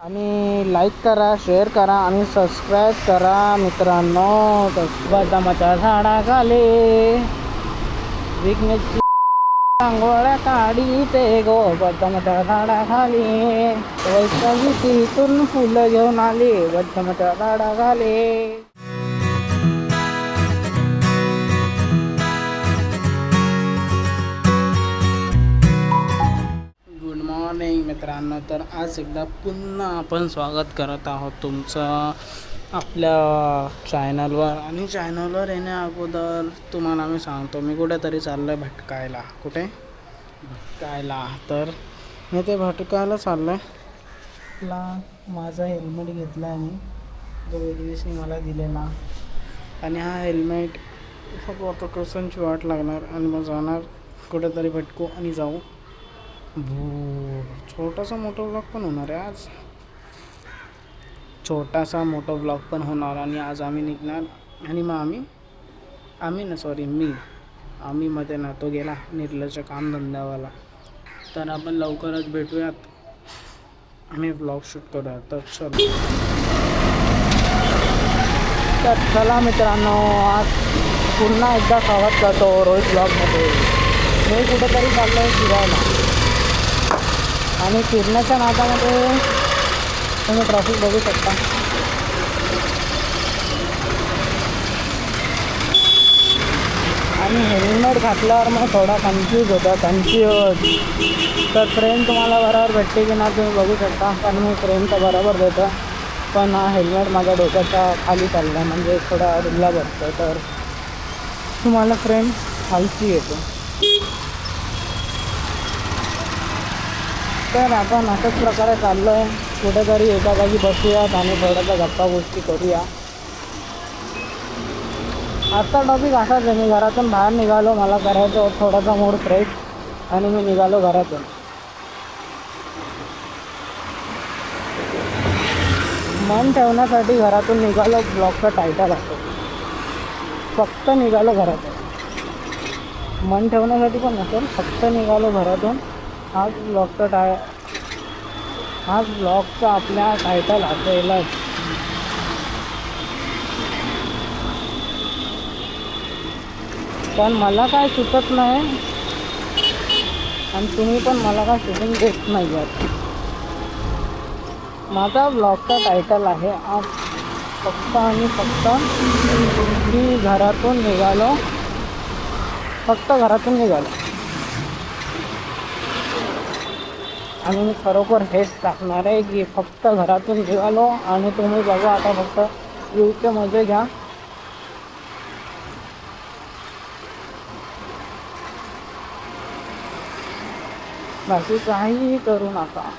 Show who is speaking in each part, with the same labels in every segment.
Speaker 1: आणि लाईक करा शेअर करा आणि सबस्क्राईब करा मित्रांनो. बदामाच्या झाडाखाली विघ्नेशची रांगोळ्या काढी ते गो. बदामाच्या झाडाखाली वैष्णवी तिथून फुलं घेऊन आली. बदामाच्या झाडाखाली. मित्रांनो तर आज एकदा पुन्हा आपण स्वागत करत आहोत तुमचं आपल्या चॅनलवर आणि चॅनलवर येण्या अगोदर तुम्हाला मी सांगतो मी कुठेतरी चाललो आहे भटकायला. कुठे? भटकायला. तर मी ते भटकायला चाललो आहे ला माझा हेल्मेट घेतला आहे मी. जो वेगळीसनी मला दिलेला. आणि हा हेल्मेट फक्त आता वाट लागणार आणि मग जाणार कुठेतरी भटकू आणि जाऊ. भू छोटासा मोठा ब्लॉग पण होणार आहे आज. छोटासा मोठा ब्लॉग पण होणार आणि आज आम्ही निघणार आणि मग आम्ही आम्ही ना सॉरी मी. आम्ही मध्ये ना तो गेला निर्लच्या कामधंद्यावाला. तर आपण लवकरच भेटूयात. आम्ही ब्लॉग शूट करूया तर चल. तर चला मित्रांनो आज पुन्हा एकदा स्वागत करतो रोहित ब्लॉगमध्ये मी कुठेतरी चाललो आहे फिरायला. आणि फिरण्याच्या नादामध्ये तुम्ही ट्रॅफिक बघू शकता. आणि हेल्मेट घातल्यावर मग थोडा कन्फ्यूज होता कन्फ्यूज तर फ्रेम तुम्हाला बरोबर भेटते की नाही तुम्ही बघू शकता. पण मी ट्रेन तर बरोबर देतो. पण हा हेल्मेट माझ्या डोक्याच्या खाली चालला आहे म्हणजे थोडा रुल्ला बसतो तर तुम्हाला फ्रेंड खालची येतो. तर आपण अशाच प्रकारे चाललो आहे कुठेतरी एका जागी बसूयात आणि थोड्याशा गप्पा गोष्टी करूया. आजचा टॉपिक असाच आहे मी घरातून बाहेर निघालो मला करायचं थोडासा मूड फ्रेश आणि मी निघालो घरातून. मन ठेवण्यासाठी घरातून निघालो ब्लॉगचा टायटल असतो. फक्त निघालो घरातून. मन ठेवण्यासाठी पण नसेल फक्त निघालो घरातून. हाच ब्लॉगचा टाय हाच ब्लॉगचा आपल्या टायटल असेलच पण मला काय सुचत नाही. आणि तुम्ही पण मला काय सुचून देत नाही आहात. माझा ब्लॉगचा टायटल आहे आज फक्त आणि फक्त मी घरातून निघालो. फक्त घरातून निघालो. आणि मी खरोखर हेच टाकणार आहे की फक्त घरातून निघालो आणि तुम्ही बघा आता फक्त व्ह्यूचे मजे घ्या. बाकी काहीही करू नका.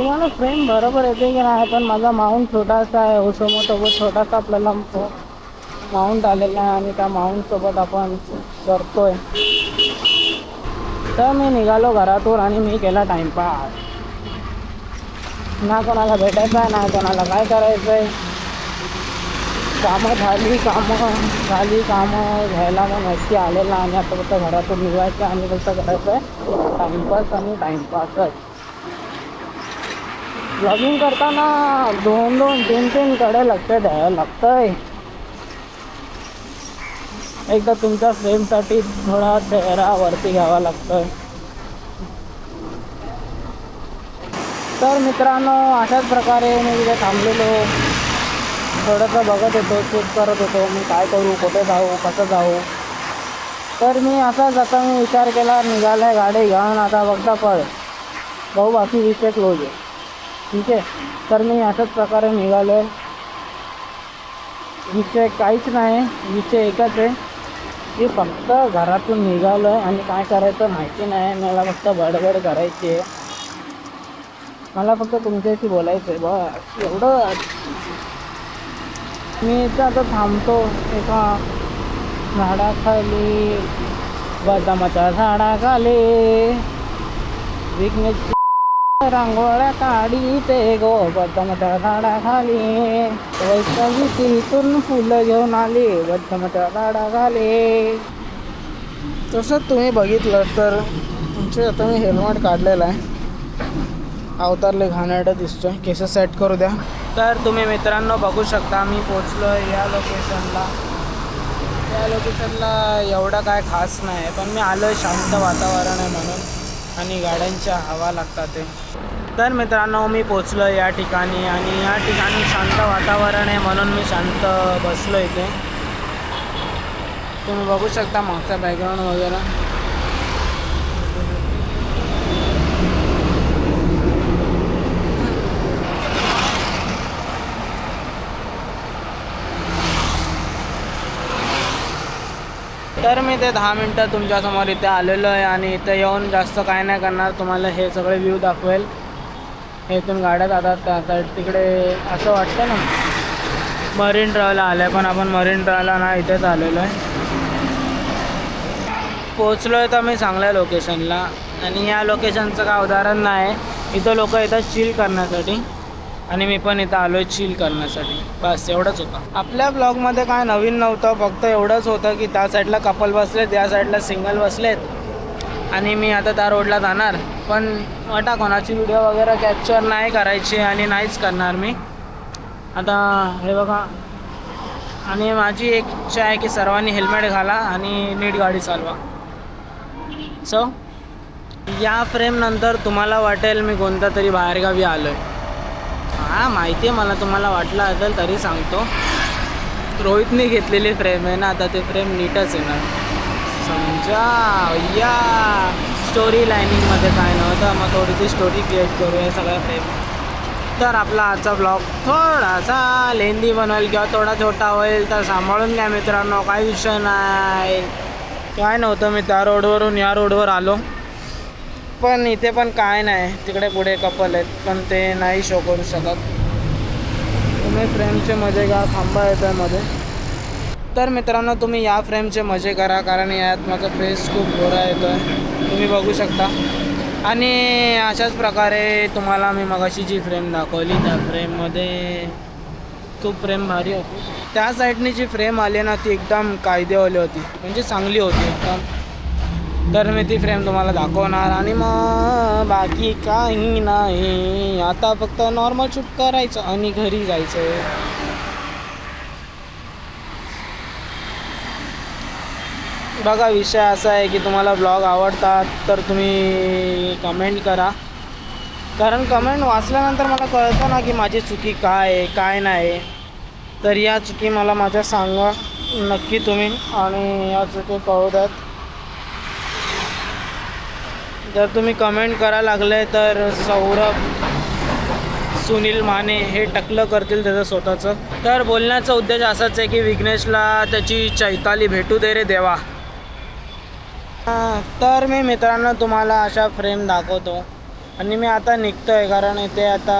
Speaker 1: तुम्हाला फ्रेम बरोबर येते की नाही पण माझा माउंट छोटासा आहे ओसोमोसोबत छोटासा आपल्याला माउंट आलेला आहे आणि त्या माउंटसोबत आपण करतोय. तर मी निघालो घरातून आणि मी केला टाईमपास ना कोणाला भेटायचं आहे ना कोणाला काय करायचं आहे कामं झाली कामं झाली कामं घ्यायला मग नक्की आलेला आणि आता फक्त घरातून निघायचं आणि फक्त करायचं आहे टाईमपास आणि टाईमपासच ब्लॉगिंग करताना दोन दोन तीन तीन कडे लक्ष द्यायला लागतंय. एकदा तुमच्या फ्रेमसाठी थोडा चेहरा वरती घ्यावा लागतोय. तर मित्रांनो अशाच प्रकारे मी तिथे थांबलेलो. थोडंसं बघत होतो चेक करत होतो मी काय करू कुठे जाऊ कसं जाऊ. तर मी असाच आता मी विचार केला निघालाय गाडी घेऊन आता बघता पळ. भाऊ बाकी विषय क्लोज आहे. ठीक आहे. तर मी अशाच प्रकारे निघालो. आहे विषय काहीच नाही. विषय एकच आहे. की फक्त घरातून निघालो आहे आणि काय करायचं माहिती नाही. मला फक्त बडबड करायची आहे. मला फक्त तुमच्याशी बोलायचं आहे बस. एवढं मी इथं आता थांबतो. एका झाडाखाली. बदामाच्या झाडाखाली. विघ्नेश रांगोळ्या काढीते गो बदामाच्या झाडाखाली. वैष्णवी तिथून फुलं घेऊन आली बदामाच्या झाडाखाली. तसंच तुम्ही बघितलं तर तुमचे आता मी हेल्मेट काढलेलं आहे. अवतारले घाणेरडं दिसतोय. केस सेट करू द्या. तर तुम्ही मित्रांनो बघू शकता मी पोचलो या लोकेशनला या लोकेशनला एवढं काय खास नाही आहे पण मी आलो आहे शांत वातावरण आहे म्हणून. आणि गाड्यांच्या हवा लागतात तर मित्रांनो मी पोचलो या ठिकाणी आणि या ठिकाणी शांत वातावरण आहे म्हणून मी शांत बसलो इथे. तुम्ही बघू शकता मागचा बॅकग्राऊंड वगैरे. तर मी ते दहा मिनटं तुमच्यासमोर इथे आलेलो आहे आणि इथे येऊन जास्त काय नाही करणार. तुम्हाला हे सगळे व्ह्यू दाखवेल. हे इथून गाड्या जातात त्या तिकडे असं वाटतं ना. मरीन ड्रायव्हला आलं आहे पण आपण मरीन ड्रायव्हला ना इथेच आलेलो आहे. पोचलो आहे तर मी चांगल्या लोकेशनला आणि या लोकेशनचं काय उदाहरण नाही. इथं लोक येतात चिल करण्यासाठी. आणि मी पण इथं आलो आहे चिल करण्यासाठी. बस एवढंच होतं. आपल्या ब्लॉगमध्ये काय नवीन नव्हतं फक्त एवढंच होतं की त्या साईडला कपल बसलेत या साईडला सिंगल बसलेत. आणि मी आता त्या रोडला जाणार. पण वाटा कोणाची व्हिडिओ वगैरे कॅप्चर नाही करायची आणि नाहीच करणार मी. आता हे बघा. आणि माझी एक इच्छा आहे की सर्वांनी हेल्मेट घाला आणि नीट गाडी चालवा. सो या फ्रेमनंतर तुम्हाला वाटेल मी कोणत्या तरी बाहेरगावी आलो आहे हां माहिती आहे मला तुम्हाला वाटलं असेल तरी सांगतो. रोहितने घेतलेली फ्रेम आहे ना आता ते फ्रेम नीटच येणार समजा या स्टोरी लाईनिंगमध्ये काय नव्हतं मग थोडीशी स्टोरी क्रिएट करूया सगळ्या फ्रेम तर आपला आजचा ब्लॉग थोडासा लेंदी बनवेल किंवा थोडा छोटा होईल तर सांभाळून घ्या मित्रांनो काही विषय नाही. काय नव्हतं मी त्या रोडवरून या रोडवर आलो. पण इथे पण काय नाही. तिकडे पुढे कपल आहेत पण ते नाही शो करू शकत. तुम्ही फ्रेमचे मजे घ्या थांबा येत आहे मध्ये. तर मित्रांनो तुम्ही या फ्रेमचे मजे करा कारण यात माझा फेस खूप गोरा येतो आहे तुम्ही बघू शकता. आणि अशाच प्रकारे तुम्हाला मी मगाशी जी फ्रेम दाखवली त्या फ्रेममध्ये खूप फ्रेम भारी होती. त्या साईडनी जी फ्रेम आली ना ती एकदम कायदेवाली होती. म्हणजे चांगली होती एकदम. तर मी ती फ्रेम तुम्हाला दाखवणार आणि मग बाकी काही नाही. आता फक्त नॉर्मल शूट करायचं आणि घरी जायचं. बघा विषय असा आहे की तुम्हाला ब्लॉग आवडतात तर तुम्ही कमेंट करा. कारण कमेंट वाचल्यानंतर मला कळतं ना की माझी चुकी काय आहे काय नाही. तर या चुकी मला माझ्या सांगा. नक्की तुम्ही आणि या चुकी कळू द्यात. जर तुम्ही कमेंट करायला लागले तर सौरभ सुनील माने हे टकलं करतील त्याचं स्वतःचं. तर बोलण्याचा उद्देश असाच आहे की विघ्नेशला त्याची चैताली भेटू दे रे देवा. हां, तर मी मित्रांनो तुम्हाला अशा फ्रेम दाखवतो. आणि मी आता निघतो आहे कारण इथे आता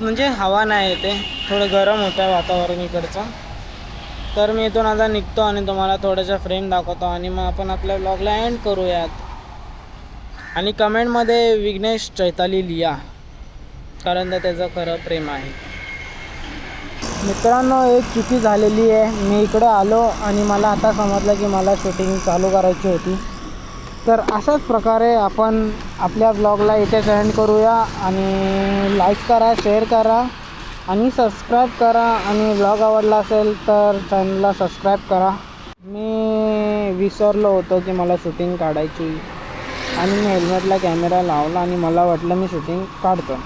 Speaker 1: म्हणजे हवा नाही येते थोडं गरम होतं आहे वातावरण इकडचं. तर मी इथून आता निघतो आणि तुम्हाला थोड्याशा फ्रेम दाखवतो आणि मग आपण आपल्या ब्लॉगला एंड करूयात. आणि कमेंटमध्ये विघ्नेश चैताली लिहा कारण तर त्याचं खरं प्रेम आहे. मित्रांनो एक चुकी झालेली आहे. मी इकडे आलो आणि मला आता समजलं की मला शूटिंग चालू करायची होती. तर अशाच प्रकारे आपण आपल्या ब्लॉगला इथे सेंड करूया आणि लाईक करा शेअर करा. आणि सबस्क्राईब करा आणि ब्लॉग आवडला असेल तर चॅनलला सबस्क्राईब करा. मी विसरलो होतो की मला शूटिंग काढायची. आणि मी हेल्मेटला कॅमेरा लावला आणि मला वाटलं मी शूटिंग काढतो.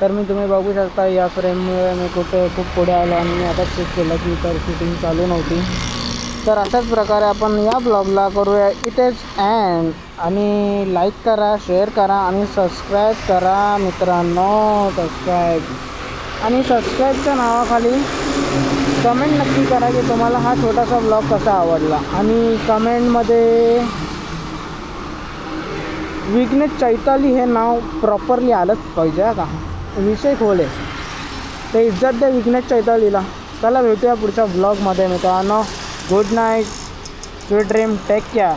Speaker 1: तर मी तुम्ही बघू शकता या फ्रेममुळे मी कुठे खूप पुढे आलो आणि मी आता चेक केलं की तर शूटिंग चालू नव्हती. तर अशाच प्रकारे आपण या ब्लॉगला करूया इथेच अँड आणि लाईक करा शेअर करा आणि सबस्क्राईब करा मित्रांनो. सबस्क्राईब आणि सबस्क्राईबच्या नावाखाली कमेंट नक्की करा की तुम्हाला हा छोटासा ब्लॉग कसा आवडला. आणि कमेंटमध्ये विघ्नेश चैताली हे नाव प्रॉपरली आलंच पाहिजे का? विषय खोल आहे ते इज्जत द्या विघ्नेश चैतालीला. चला भेटूया पुढच्या ब्लॉगमध्ये मित्रांनो. Good night sweet dream take care